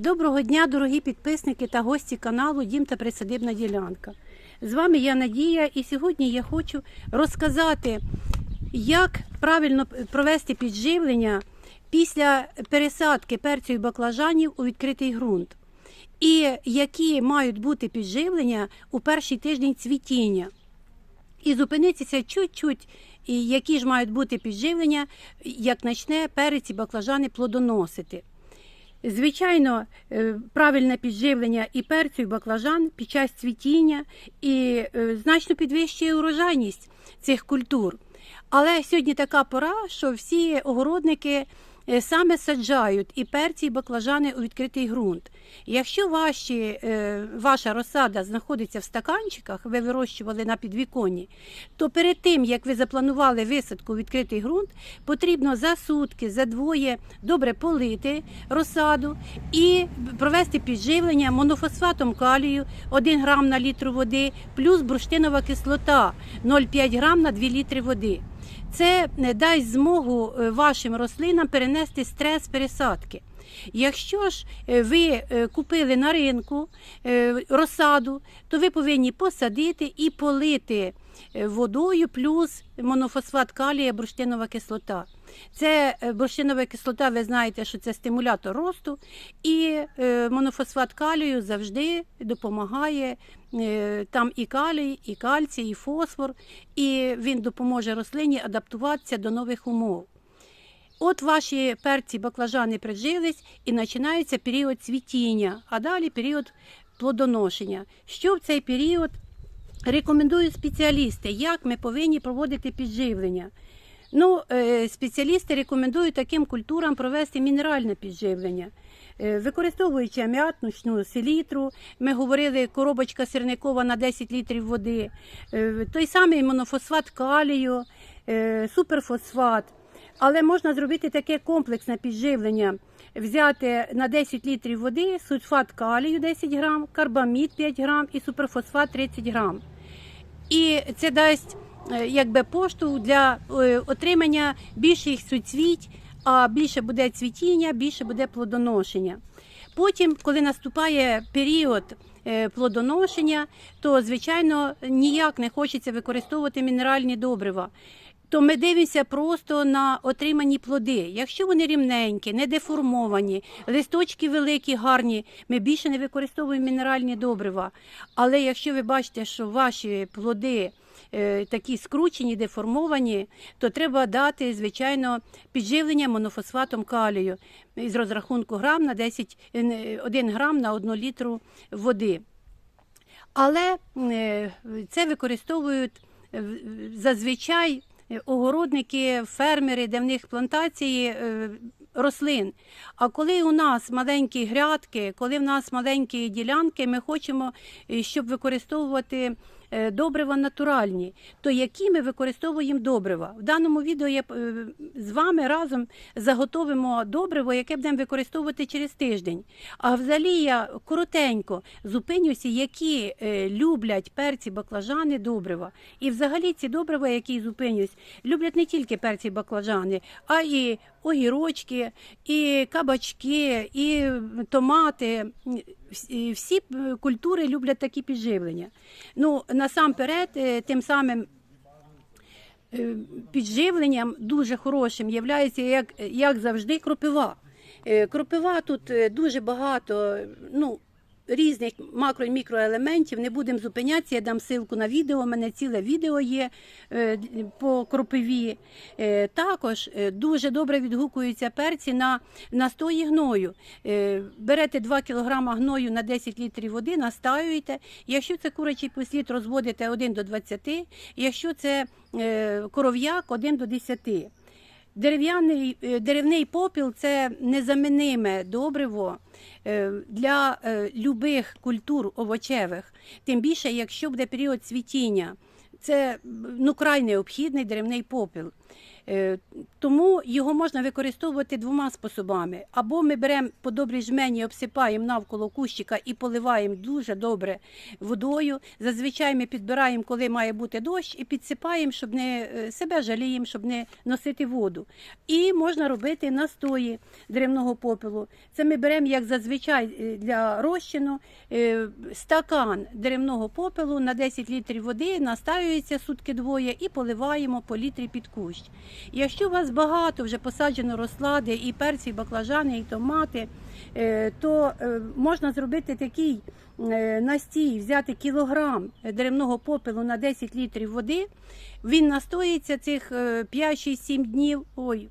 Доброго дня, дорогі підписники та гості каналу Дім та Присадибна ділянка. З вами я Надія, і сьогодні я хочу розказати, як правильно провести підживлення після пересадки перцю і баклажанів у відкритий ґрунт. І які мають бути підживлення у перший тиждень цвітіння. І зупинитися чуть-чуть, які ж мають бути підживлення, як почне перець і баклажани плодоносити. Звичайно, е, правильне підживлення і перцю, і баклажан під час цвітіння і е, значно підвищує урожайність цих культур. Але сьогодні така пора, що всі огородники саме саджають і перці, і баклажани у відкритий ґрунт. Якщо ваші, е, ваша розсада знаходиться в стаканчиках, ви вирощували на підвіконні, то перед тим, як ви запланували висадку у відкритий ґрунт, потрібно за сутки, за двоє добре полити розсаду і провести підживлення монофосфатом калію 1 грам на літр води, плюс бурштинова кислота 0,5 грам на 2 літри води. Це е, дасть змогу е, вашим рослинам перенести стрес пересадки. Якщо ж е, ви е, купили на ринку е, розсаду, то ви повинні посадити і полити водою плюс монофосфат калія, бурштинова кислота. Це бурштинова кислота, ви знаєте, що це стимулятор росту, і монофосфат калію завжди допомагає. Там і калій, і кальцій, і фосфор, і він допоможе рослині адаптуватися до нових умов. От ваші перці баклажани прижились і починається період цвітіння, а далі період плодоношення. Що в цей період рекомендують спеціалісти, як ми повинні проводити підживлення. Ну, е, спеціалісти рекомендують таким культурам провести мінеральне підживлення. Е, Використовуючи аміатну селітру, ми говорили, коробочка сірникова на 10 літрів води, е, той самий монофосфат калію, суперфосфат. Але можна зробити таке комплексне підживлення. Взяти на 10 літрів води сульфат калію 10 грам, карбамід 5 грам і суперфосфат 30 грам. І це дасть е, якби поштовх для е, отримання більших суцвіть, а більше буде цвітіння, більше буде плодоношення. Потім, коли наступає період е, плодоношення, то звичайно ніяк не хочеться використовувати мінеральні добрива. То ми дивимося просто на отримані плоди. Якщо вони рівненькі, не деформовані, листочки великі, гарні, ми більше не використовуємо мінеральні добрива. Але якщо ви бачите, що ваші плоди е, такі скручені, деформовані, то треба дати, звичайно, підживлення монофосфатом калію із розрахунку грам на 10, е, 1 грам на 1 літру води. Але е, це використовують е, зазвичай е, огородники, фермери, де в них плантації е, рослин. А коли у нас маленькі грядки, коли в нас маленькі ділянки, ми хочемо, е, щоб використовувати е, добрива натуральні, то які ми використовуємо добрива? В даному відео я е, з вами разом заготовимо добриво, яке будемо використовувати через тиждень. А взагалі я коротенько зупинюся, які е, люблять перці, баклажани, добрива. І взагалі ці добрива, які зупинюсь, люблять не тільки перці, баклажани, а і огірочки, і кабачки, і томати. Всі- Всі е, культури люблять такі підживлення. Ну, насамперед, е, тим самим е, підживленням дуже хорошим є, як, як завжди, кропива. Е, Кропива тут е, дуже багато ну, різних макро і мікроелементів. Не будемо зупинятися, я дам ссылку на відео. У мене ціле відео є е, по кропиві. Е, Також е, дуже добре відгукуються перці на настої гною. Берете 2 кг гною на 10 літрів води, настаюєте. Якщо це курячий послід, розводите 1 до 20, якщо це коров'як 1 до 10. Дерев'яний е, деревний попіл це незаміниме добриво е, для е, любих культур овочевих, тим більше, якщо буде період цвітіння. Це ну, край необхідний деревний попіл. Е, Тому його можна використовувати двома способами. Або ми беремо по добрій жмені, обсипаємо навколо кущика і поливаємо дуже добре водою. Зазвичай ми підбираємо, коли має бути дощ, і підсипаємо, щоб не е, себе жаліємо, щоб не носити воду. І можна робити настої деревного попелу. Це ми беремо, як зазвичай е, для розчину, стакан деревного попелу на 10 літрів води, настаюється сутки двоє і поливаємо по літрі під кущ. Якщо у вас багато вже посаджено розслади, і перці, і баклажани, і томати, е, то е, можна зробити такий е, настій, взяти кілограм деревного попелу на 10 літрів води. Він настоїться цих 5-6-7 днів. Ой,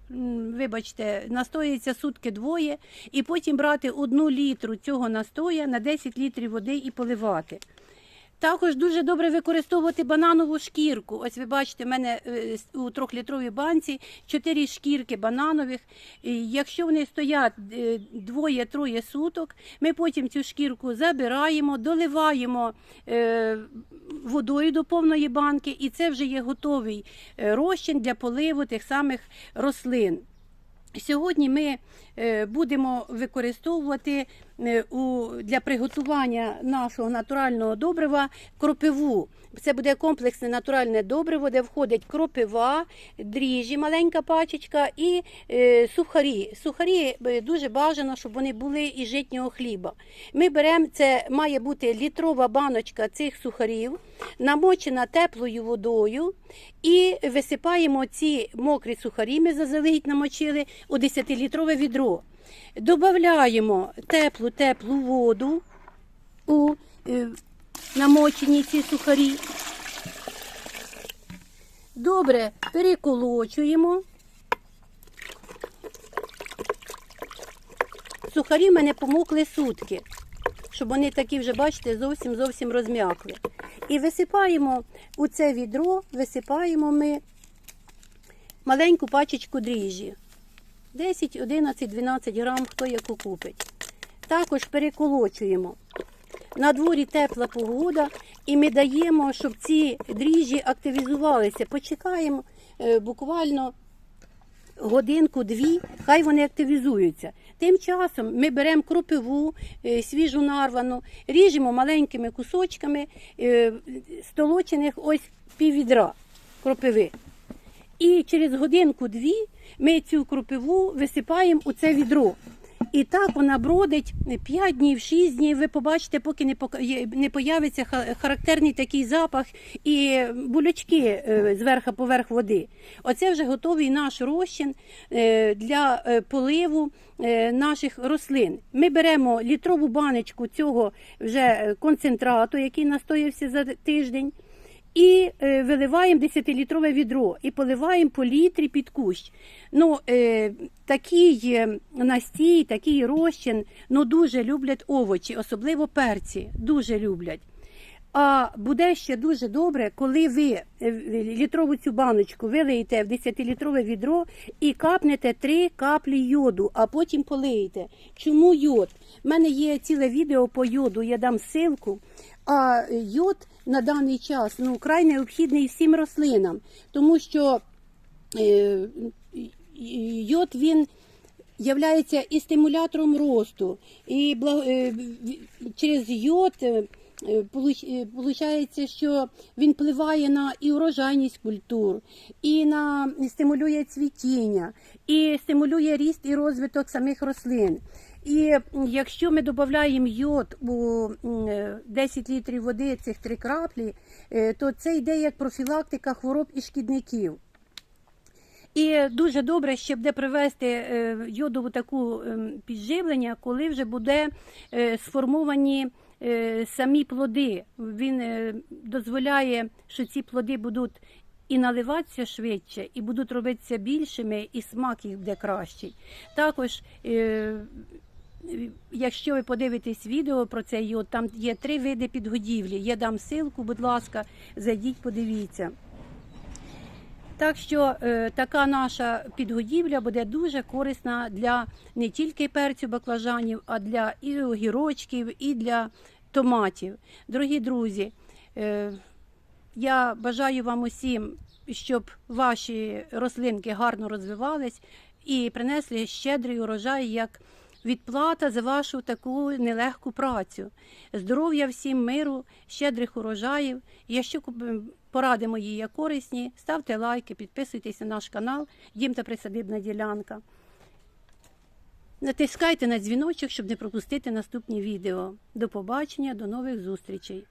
вибачте, настоїться сутки двоє, і потім брати одну літру цього настоя на 10 літрів води і поливати. Також дуже добре використовувати бананову шкірку. Ось ви бачите, в мене е, у трьохлітровій банці чотири шкірки бананових. Якщо вони стоять е, двоє-троє суток, ми потім цю шкірку забираємо, доливаємо е, водою до повної банки, і це вже є готовий розчин для поливу тих самих рослин. Сьогодні ми будемо використовувати е, для приготування нашого натурального добрива кропиву. Це буде комплексне натуральне добриво, де входить кропива, дріжджі, маленька пачечка і е, сухарі. Сухарі е, дуже бажано, щоб вони були із житнього хліба. Ми беремо, це має бути літрова баночка цих сухарів, намочена теплою водою, і висипаємо ці мокрі сухарі, ми заздалегідь намочили у 10-літрове відро. Добавляємо теплу теплу воду у е, намочені ці сухарі. Добре переколочуємо. Сухарі в мене помокли сутки, щоб вони такі вже, бачите, зовсім зовсім розм'якли. І висипаємо у це відро, висипаємо ми маленьку пачечку дріжджі. 10, 11, 12 грам, хто яку купить. Також переколочуємо. На дворі тепла погода, і ми даємо, щоб ці дріжджі активізувалися. Почекаємо е, буквально годинку-дві, хай вони активізуються. Тим часом ми беремо кропиву, е, свіжу нарвану, ріжемо маленькими кусочками е, столочених ось піввідра кропиви. І через годинку-дві ми цю кропиву висипаємо у це відро. І так вона бродить 5 днів, 6 днів. Ви побачите, поки не не появиться характерний такий запах і булячки е, зверху поверх води. Оце вже готовий наш розчин е, для е, поливу наших рослин. Ми беремо літрову баночку цього вже концентрату, який настоявся за тиждень. І е, виливаємо 10-літрове відро і поливаємо по літрі під кущ. Ну, е, такий настій, такий розчин ну, дуже люблять овочі, особливо перці. Дуже люблять. А буде ще дуже добре, коли ви е, літрову цю баночку вилиєте в 10-літрове відро і капнете 3 каплі йоду, а потім полиєте. Чому йод? У мене є ціле відео по йоду, я дам ссылку. А йод на даний час ну, край необхідний всім рослинам, тому що е, йод він являється і стимулятором росту, і бла- е, через йод получається, що він впливає на і урожайність культур, і на стимулює цвітіння, і стимулює ріст і розвиток самих рослин. І якщо ми додаємо йод у е, 10 літрів води цих три краплі, е, то це йде як профілактика хвороб і шкідників. І дуже добре ще буде привести е, йодову таку ем, підживлення, коли вже буде е, сформовані е, самі плоди. Він е, дозволяє, що ці плоди будуть і наливатися швидше, і будуть робитися більшими, і смак їх буде кращий. Також, е, якщо ви подивитесь відео про цей йод, там є три види підгодівлі. Я дам ссылку, будь ласка, зайдіть, подивіться. Так що е, така наша підгодівля буде дуже корисна для не тільки перцю баклажанів, а для і огірочків, і для томатів. Дорогі друзі, е, я бажаю вам усім щоб ваші рослинки гарно розвивались і принесли щедрий урожай як відплата за вашу таку нелегку працю. Здоров'я всім, миру, щедрих урожаїв. Якщо поради мої є корисні, ставте лайки, підписуйтесь на наш канал Дім та присадибна ділянка. Натискайте на дзвіночок, щоб не пропустити наступні відео. До побачення, до нових зустрічей.